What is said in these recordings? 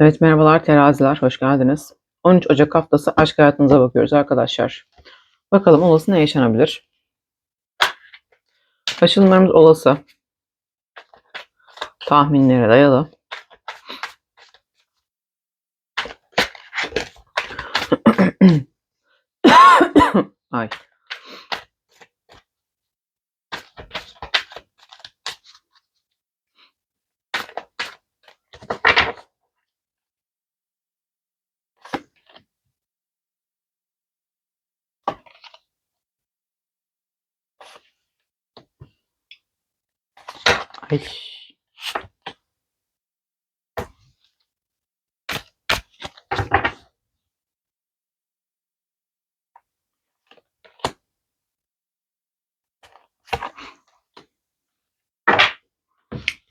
Evet merhabalar teraziler hoş geldiniz. 13 Ocak haftası aşk hayatınıza bakıyoruz arkadaşlar. Bakalım olası ne yaşanabilir? Açılımlarımız olası. Tahminlere dayalı. Ay. Ay.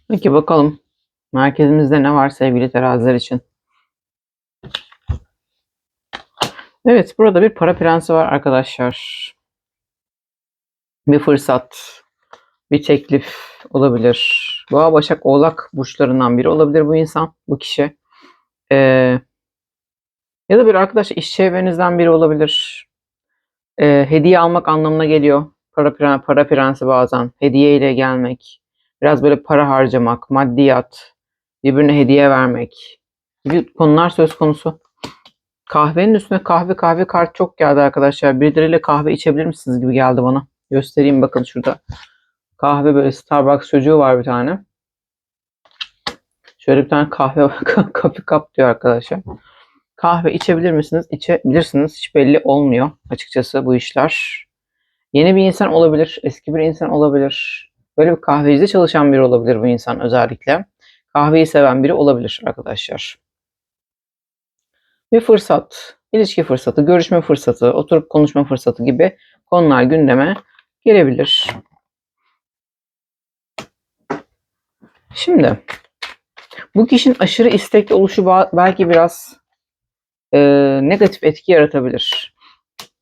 Peki bakalım. Merkezimizde ne var sevgili teraziler için? Evet, burada bir para prensi var arkadaşlar. Bir fırsat, bir teklif olabilir. Boğa, Başak, Oğlak burçlarından biri olabilir bu insan, bu kişi. Ee, ya da bir arkadaş iş çevrenizden biri olabilir. Ee, hediye almak anlamına geliyor. Para, para prensi bazen. Hediye ile gelmek. Biraz böyle para harcamak, maddiyat, birbirine hediye vermek gibi konular söz konusu. Kahvenin üstüne kahve kahve kart çok geldi arkadaşlar. Birileriyle kahve içebilir misiniz gibi geldi bana. Göstereyim bakın şurada. Kahve böyle Starbucks çocuğu var bir tane. Şöyle bir tane kahve kapı kap diyor arkadaşlar. Kahve içebilir misiniz? İçebilirsiniz. Hiç belli olmuyor açıkçası bu işler. Yeni bir insan olabilir. Eski bir insan olabilir. Böyle bir kahvecide çalışan biri olabilir bu insan özellikle. Kahveyi seven biri olabilir arkadaşlar. Bir fırsat, ilişki fırsatı, görüşme fırsatı, oturup konuşma fırsatı gibi konular gündeme gelebilir. Şimdi bu kişinin aşırı istekli oluşu belki biraz e, negatif etki yaratabilir.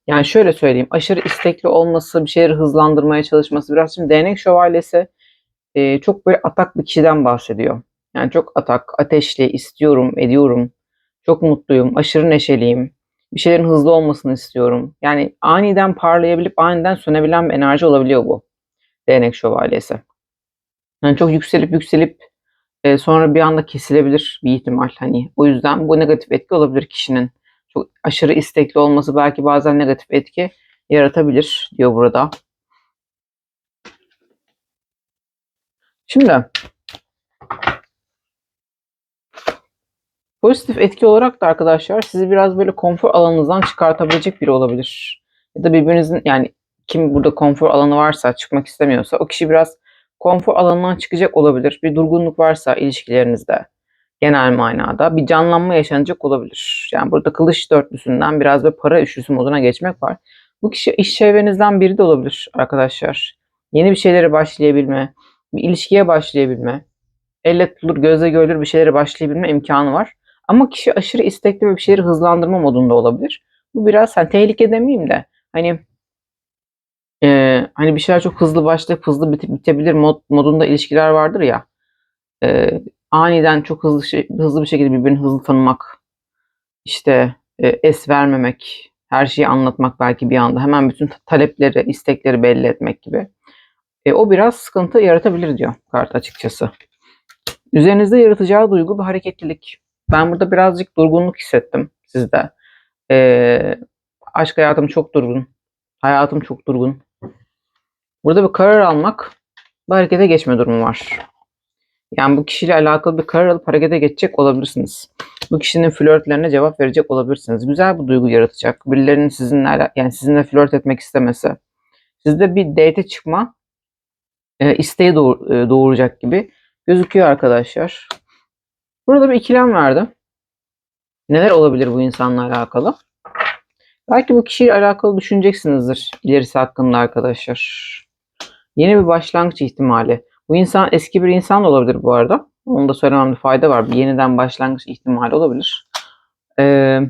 Yani şöyle söyleyeyim, aşırı istekli olması, bir şeyleri hızlandırmaya çalışması, biraz şimdi değnek şövalyesi e, çok böyle atak bir kişiden bahsediyor. Yani çok atak, ateşli, istiyorum, ediyorum, çok mutluyum, aşırı neşeliyim, bir şeylerin hızlı olmasını istiyorum. Yani aniden parlayabilip aniden sönebilen bir enerji olabiliyor bu değnek şövalyesi. Yani çok yükselip yükselip e, sonra bir anda kesilebilir bir ihtimal. Hani o yüzden bu negatif etki olabilir kişinin. Çok aşırı istekli olması belki bazen negatif etki yaratabilir diyor burada. Şimdi pozitif etki olarak da arkadaşlar sizi biraz böyle konfor alanınızdan çıkartabilecek biri olabilir. Ya da birbirinizin yani kim burada konfor alanı varsa çıkmak istemiyorsa o kişi biraz konfor alanından çıkacak olabilir. Bir durgunluk varsa ilişkilerinizde genel manada bir canlanma yaşanacak olabilir. Yani burada kılıç dörtlüsünden biraz bir para üçlüsü moduna geçmek var. Bu kişi iş çevrenizden biri de olabilir arkadaşlar. Yeni bir şeylere başlayabilme, bir ilişkiye başlayabilme, elle tutulur, gözle görülür bir şeylere başlayabilme imkanı var. Ama kişi aşırı istekli ve bir şeyleri hızlandırma modunda olabilir. Bu biraz hani tehlike demeyeyim de hani e, hani bir şeyler çok hızlı başlayıp hızlı bitip bitebilir mod, modunda ilişkiler vardır ya. E, aniden çok hızlı şey, hızlı bir şekilde birbirini hızlı tanımak, işte e, es vermemek, her şeyi anlatmak belki bir anda hemen bütün talepleri, istekleri belli etmek gibi. E, o biraz sıkıntı yaratabilir diyor kart açıkçası. Üzerinizde yaratacağı duygu bir hareketlilik. Ben burada birazcık durgunluk hissettim sizde. E, aşk hayatım çok durgun. Hayatım çok durgun. Burada bir karar almak, bir harekete geçme durumu var. Yani bu kişiyle alakalı bir karar alıp harekete geçecek olabilirsiniz. Bu kişinin flörtlerine cevap verecek olabilirsiniz. Güzel bir duygu yaratacak. Birilerinin sizinle yani sizinle flört etmek istemesi. Sizde bir date çıkma e, isteği doğur- e, doğuracak gibi gözüküyor arkadaşlar. Burada bir ikilem verdi. Neler olabilir bu insanla alakalı? Belki bu kişiyle alakalı düşüneceksinizdir ilerisi hakkında arkadaşlar. Yeni bir başlangıç ihtimali. Bu insan eski bir insan da olabilir bu arada. Onu da söylememde fayda var. Bir yeniden başlangıç ihtimali olabilir. Ee,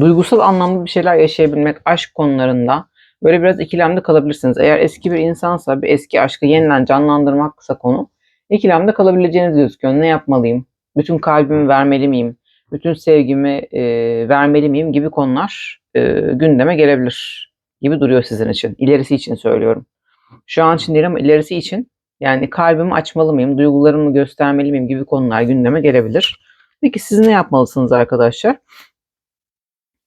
duygusal anlamda bir şeyler yaşayabilmek aşk konularında böyle biraz ikilemde kalabilirsiniz. Eğer eski bir insansa bir eski aşkı yeniden canlandırmaksa konu ikilemde kalabileceğiniz gözüküyor. Ne yapmalıyım? Bütün kalbimi vermeli miyim? Bütün sevgimi e, vermeli miyim gibi konular e, gündeme gelebilir gibi duruyor sizin için. İlerisi için söylüyorum. Şu an için değil ama ilerisi için yani kalbimi açmalı mıyım, duygularımı göstermeli miyim gibi konular gündeme gelebilir. Peki siz ne yapmalısınız arkadaşlar?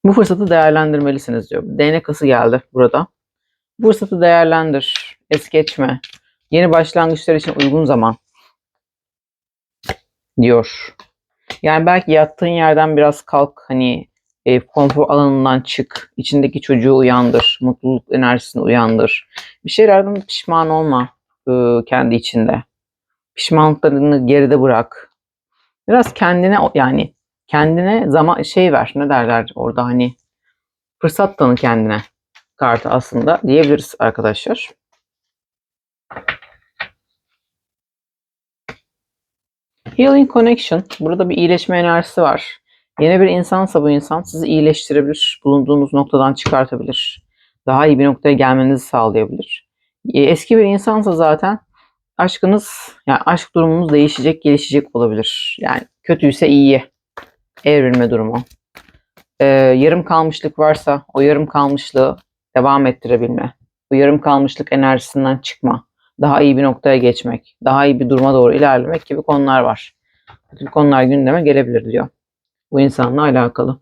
Bu fırsatı değerlendirmelisiniz diyor. Değnek kası geldi burada. Bu fırsatı değerlendir. Es geçme. Yeni başlangıçlar için uygun zaman. Diyor. Yani belki yattığın yerden biraz kalk. Hani e, konfor alanından çık. içindeki çocuğu uyandır. Mutluluk enerjisini uyandır. Bir şeylerden pişman olma e, kendi içinde. Pişmanlıklarını geride bırak. Biraz kendine yani kendine zaman şey ver. Ne derler orada hani fırsat tanı kendine kartı aslında diyebiliriz arkadaşlar. Healing Connection. Burada bir iyileşme enerjisi var. Yeni bir insansa bu insan sizi iyileştirebilir. Bulunduğunuz noktadan çıkartabilir. Daha iyi bir noktaya gelmenizi sağlayabilir. E, Eski bir insansa zaten aşkınız, yani aşk durumunuz değişecek, gelişecek olabilir. Yani kötüyse iyiye evrilme durumu. Ee, yarım kalmışlık varsa o yarım kalmışlığı devam ettirebilme. Bu yarım kalmışlık enerjisinden çıkma. Daha iyi bir noktaya geçmek. Daha iyi bir duruma doğru ilerlemek gibi konular var. Bu konular gündeme gelebilir diyor. Bu insanla alakalı.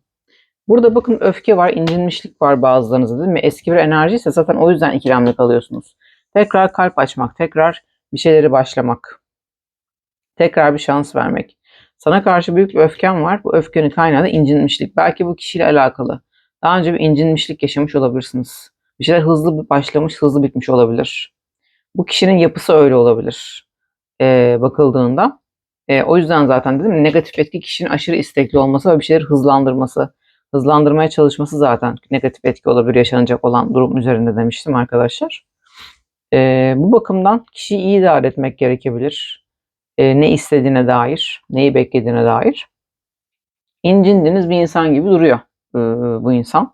Burada bakın öfke var, incinmişlik var bazılarınızda değil mi? Eski bir enerji ise zaten o yüzden ikilemde kalıyorsunuz. Tekrar kalp açmak, tekrar bir şeyleri başlamak. Tekrar bir şans vermek. Sana karşı büyük bir öfken var. Bu öfkenin kaynağı da incinmişlik. Belki bu kişiyle alakalı. Daha önce bir incinmişlik yaşamış olabilirsiniz. Bir şeyler hızlı başlamış, hızlı bitmiş olabilir. Bu kişinin yapısı öyle olabilir. Ee, bakıldığında. Ee, o yüzden zaten dedim negatif etki kişinin aşırı istekli olması ve bir şeyleri hızlandırması. Hızlandırmaya çalışması zaten negatif etki olabilir yaşanacak olan durum üzerinde demiştim arkadaşlar. Ee, bu bakımdan kişiyi iyi idare etmek gerekebilir e, ne istediğine dair, neyi beklediğine dair incindiğiniz bir insan gibi duruyor e, bu insan.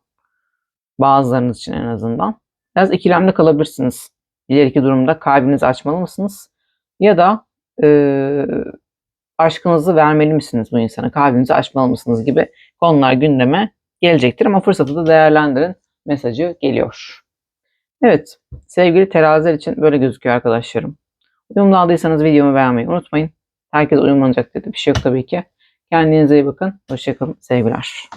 Bazılarınız için en azından. Biraz ikilemde kalabilirsiniz. İleriki durumda kalbinizi açmalı mısınız? Ya da e, aşkınızı vermeli misiniz bu insana? Kalbinizi açmalı mısınız gibi konular gündeme gelecektir ama fırsatı da değerlendirin mesajı geliyor. Evet, sevgili teraziler için böyle gözüküyor arkadaşlarım. Uyumlu aldıysanız videomu beğenmeyi unutmayın. Herkes uyumlanacak dedi. Bir şey yok tabii ki. Kendinize iyi bakın. Hoşçakalın. Sevgiler.